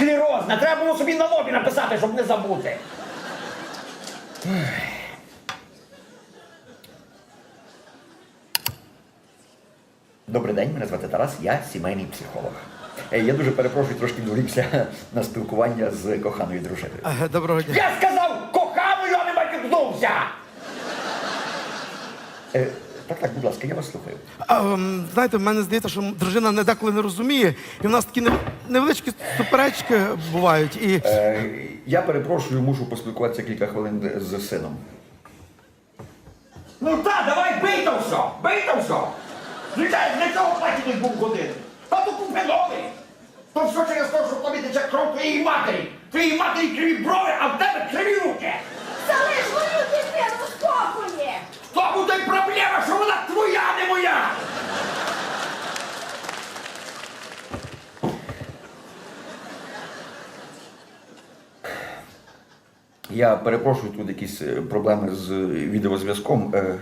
склерозна. Треба було собі на лобі написати, щоб не забути. Добрий день, мене звати Тарас, я сімейний психолог. Е, Я дуже перепрошую, трошки відволікся на спілкування з коханою дружиною. Доброго дня. Я сказав коханою, а не матюкнувся! Так, так, будь ласка, я вас слухаю. А, ем, знаєте, в мене здається, що дружина не деколи не розуміє, і в нас такі нев- невеличкі суперечки бувають. І Е, я перепрошую, мушу поспілкуватися кілька хвилин з сином. Ну так, давай бий то все! Бий то все! Звичайно, для цього платять був годин. А то купи новий! То все через те, що в тобі тече кров твоєї матері. Твоїй матері криві брови, а в тебе криві руки. Я перепрошую, тут якісь е, проблеми з відеозв'язком. Е,